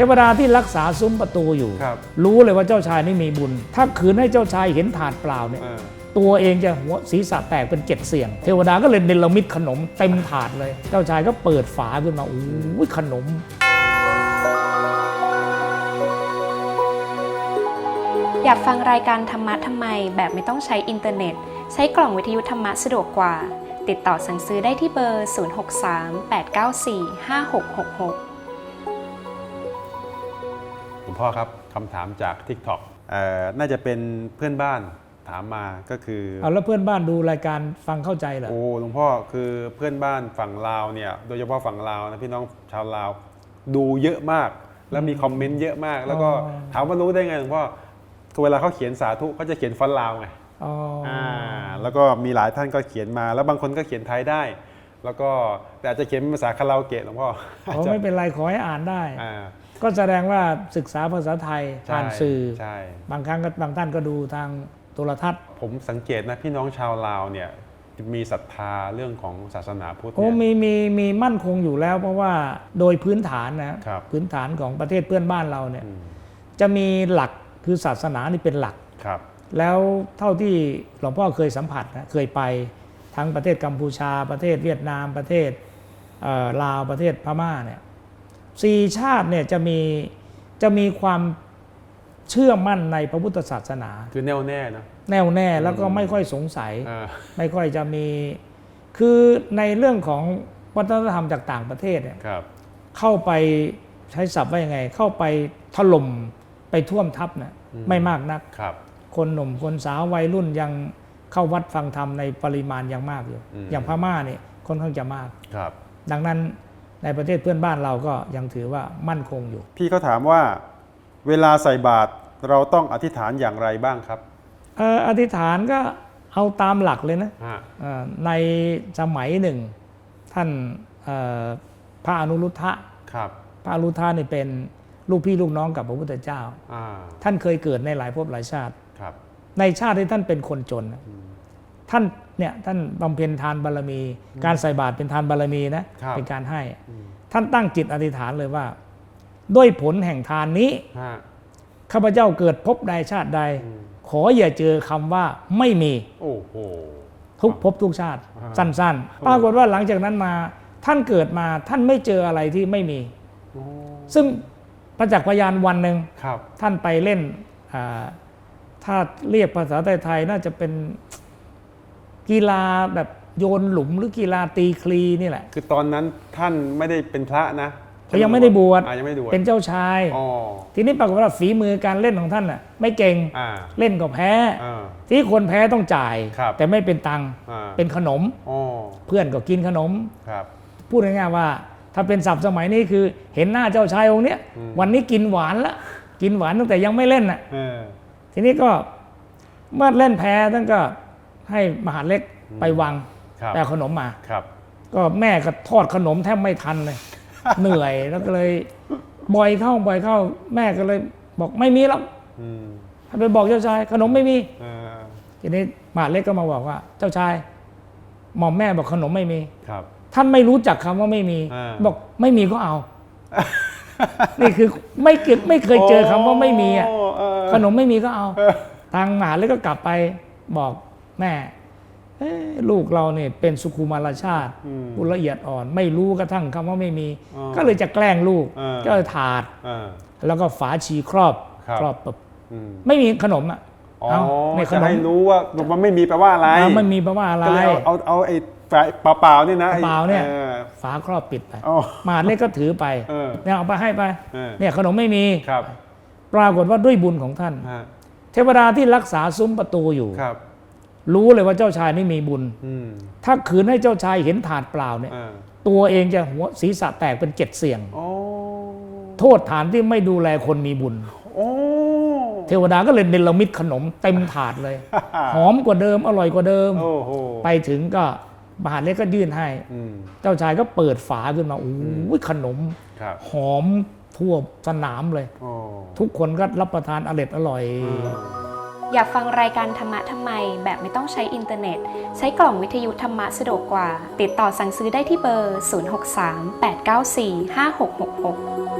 เทวดาที่รักษาซุ้มประตูอยู่ ครับ รู้เลยว่าเจ้าชายนี่มีบุญ ถ้าคืนให้เจ้าชายเห็นถาดเปล่าเนี่ย เออ ตัวเองจะหัวศีรษะแตกเป็นเจ็ดเสียง เทวดาก็เลยเนรมิตขนมเต็มถาดเลย เจ้าชายก็เปิดฝาขึ้นมาโอ้ยขนม อยากฟังรายการธรรมะทำไม แบบไม่ต้องใช้อินเทอร์เน็ต ใช้กล่องวิทยุธรรมะสะดวกกว่า ติดต่อสั่งซื้อได้ที่เบอร์ 0638945666คุณ พ่อครับคำถามจาก TikTok เอ่อน่าจะเป็นเพื่อนบ้านถามมาก็คือเอาแล้วเพื่อนบ้านดูรายการฟังเข้าใจเหรอโอ้หลวงพ่อคือเพื่อนบ้านฝั่งลาวเนี่ยโดยเฉพาะฝั่งลาวนะพี่น้องชาวลาว ดูเยอะมาก แล้วมีคอมเมนต์เยอะมาก แล้วก็อ๋อถามว่ารู้ได้ไงหลวงพ่อคือเวลาเขาเขียนสาธุเขาจะเขียนฟอนต์ลาวไงอ๋อออ่าแล้วก็มีหลายท่านก็เขียนมา แล้วบางคนก็เขียนไทยได้ แล้วก็แต่อาจจะเขียนเป็นภาษาคาราโอเกะหลวงพ่ออ๋อไม่เป็นไรขอให้อ่านได้อ่า ก็แสดงว่าศึกษาภาษาไทยใช่ผ่านสื่อ ใช่ บางครั้งก็บางท่านก็ดูทางโทรทัศน์ ผมสังเกตนะพี่น้องชาวลาวเนี่ยมีศรัทธาเรื่องของศาสนาพุทธโอ้เนี่ย มีมีมีมั่นคงอยู่แล้ว เพราะว่าโดยพื้นฐานนะครับ พื้นฐานของประเทศเพื่อนบ้านเราเนี่ยอืมจะมีหลักคือศาสนานี่เป็นหลัก ครับ แล้วเท่าที่หลวงพ่อเคยสัมผัสนะเคยไปทั้งประเทศกัมพูชา ประเทศเวียดนามประเทศเอ่อลาวประเทศพม่าเนี่ย สี่ชาติเนี่ยจะมีจะมีความเชื่อมั่นในพระพุทธศาสนา คือแน่วแน่นะแน่วแน่แล้วก็อืมไม่ค่อยสงสัยอ่าไม่ค่อยจะมี คือในเรื่องของวัฒนธรรมจากต่างประเทศเนี่ยครับ เข้าไปใช้ศัพท์ว่ายังไง เข้าไปถล่มไปท่วมทับนะไม่มากนัก ครับ คนหนุ่มคนสาววัยรุ่นยังเข้าวัดฟังธรรมในปริมาณยังมากอยู่ อืม อย่างพม่าเนี่ยค่อนข้างจะมาก ครับ ดังนั้น ในประเทศเพื่อนบ้านเราก็ยังถือว่ามั่นคงอยู่ พี่เขาถามว่าเวลาใส่บาตรเราต้องอธิษฐานอย่างไรบ้างครับเอ่ออธิษฐานก็เอาตามหลักเลยนะฮะเอ่อในสมัยหนึ่ง ท่านเอ่อพระอนุรุทธะครับพระอนุรุทธะนี่เป็นลูกพี่ลูกน้องกับพระพุทธเจ้า อ่าท่านเคยเกิดในหลายภพหลายชาติ ครับในชาติที่ท่านเป็นคนจนนะท่าน เนี่ยท่านบำเพ็ญทานบารมี การใส่บาตรเป็นทานบารมีนะครับเป็นการให้ ท่านตั้งจิตอธิษฐานเลยว่า ด้วยผลแห่งทานนี้ฮะข้าพเจ้าเกิดพบใดชาติใด ขออย่าเจอคำว่าไม่มีโอ้โห ทุกภพทุกชาติ อ่า สั้นๆ ปรากฏว่าหลังจากนั้นมาท่านเกิดมาท่านไม่เจออะไรที่ไม่มี โอ้ซึ่งประจักษ์พยานวันหนึ่ง ครับ ท่านไปเล่นอ่าถ้าเรียกภาษาไทยๆน่าจะเป็น กีฬาแบบโยนหลุมหรือกีฬาตีคลีนี่แหละคือตอนนั้นท่านไม่ได้เป็นพระนะเขายังไม่ได้บวชอ่ายังไม่ได้บวชเป็นเจ้าชาย อ๋อ ทีนี้ปรากฏว่าฝีมือการเล่นของท่านน่ะไม่เก่งอ่า เล่นก็แพ้ อ่า ที่คนแพ้ต้องจ่าย ครับแต่ไม่เป็นตังค์อ่า เป็นขนมอ๋อเพื่อนก็กินขนม ครับ พูดง่ายๆว่า ถ้าเป็นศัพท์สมัยนี้คือเห็นหน้าเจ้าชายองค์เนี้ยอืม วันนี้กินหวานละกินหวานตั้งแต่ยังไม่เล่นน่ะ เออทีนี้ก็เมื่อเล่นแพ้ท่านก็ ให้มหาเล็กไปวังครับแปลขนมมาครับ ก็แม่ก็ทอดขนมแทบไม่ทันเลย เหนื่อยแล้วก็เลยบ่อยเข้าบ่อยเข้า แม่ก็เลยบอกไม่มีแล้วอืมให้ไปบอกเจ้าชาย ขนมไม่มีเออทีนี้มหาเล็กก็มาบอกว่า เจ้าชายหม่อมแม่บอกขนมไม่มีครับ ท่านไม่รู้จักคำว่าไม่มีอ่าบอกไม่มีก็เอา นี่คือไม่เกิดไม่เคยเจอคำว่าไม่มีอะโเออขนมไม่มีก็เอา ทางมหาเลยก็กลับไปบอก แม่เอ๊ะลูกเราเนี่ยเป็นสุขุมารชาติอืมผู้ละเอียดอ่อน ไม่รู้กระทั่งคำว่าไม่มีอ๋อก็เลยจะแกล้งลูกเออก็เลยถาดอ่าแล้วก็ฝาชีครอบครับครอบแบบอืมไม่มีขนมอะอ๋อเอาในขจะนมให้รู้ว่ามันไม่มีแปลว่าอะไรเอามันมีแปลว่าอะไรก็เลยเอาเอาเอาไอ้ฝาเปล่าๆนี่นะไอ้เปล่าเนี่ยออฝาครอบปิดไปอ๋อมหาเล็กก็ถือไปเออเนี่ยเอาไปให้ไปเออเนี่ยขนมไม่มีครับปรากฏว่าด้วยบุญของท่านฮะเทวดาที่รักษาซุ้มประตูอยู่ค รับรู้เลยว่าเจ้าชายนี่มีบุญ อืมถ้าคืนให้เจ้าชายเห็นถาดเปล่าเนี่ย อ่าตัวเองจะหัวศีรษะแตกเป็นเจ็ดเสียงโอ้โทษฐานที่ไม่ดูแลคนมีบุญโอ้เทวดาก็เลยเนรมิตขนมเต็มถาดเลย หอมกว่าเดิมอร่อยกว่าเดิม โอ้โหไปถึงก็บาทเล็กก็ยื่นให้ อืม เจ้าชายก็เปิดฝาขึ้นมาโอ้ยขนม ครับหอมทั่วสนามเลย โอ้ทุกคนก็รับประทานอร่อยอร่อยอืม อยากฟังรายการธรรมะทำไม แบบไม่ต้องใช้อินเทอร์เน็ต ใช้กล่องวิทยุธรรมะสะดวกกว่า ติดต่อสั่งซื้อได้ที่เบอร์ 0638945666